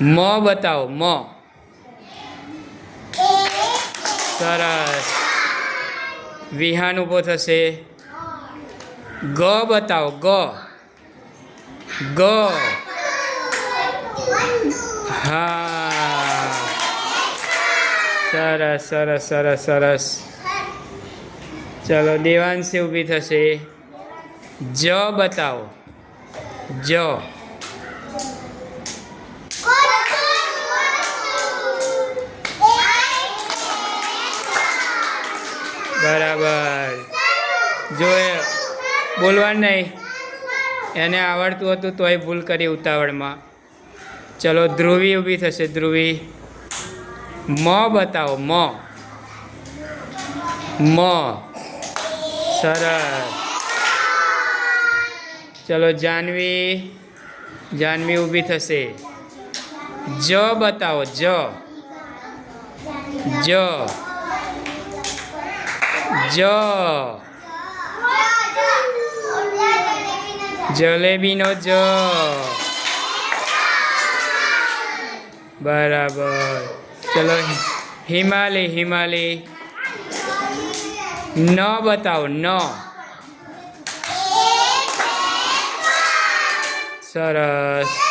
મ બતાવો, મ. સરસ. વિહાન ઊભો થશે. ગ બતાવો, ગ. ગ. હા. સરસ સરસ સરસ સરસ. ચલો, દેવાંશી ઊભી થશે. જ બતાવો. જ. બરાબર. જો એ બોલવાનું નહીં. એને આવડતું હતું તોય ભૂલ કરી ઉતાવળમાં. ચલો, ધ્રુવી ઊભી થશે, ધ્રુવી. મ બતાવો, મ. મ. સરસ. ચલો, જાનવી. જાનવી ઊભી થશે. જ બતાવો, જ. જ. જ. જલેબીનો જ. બરાબર. ચલો હિમાલય હિમાલય ન બતાવો ન. સરસ.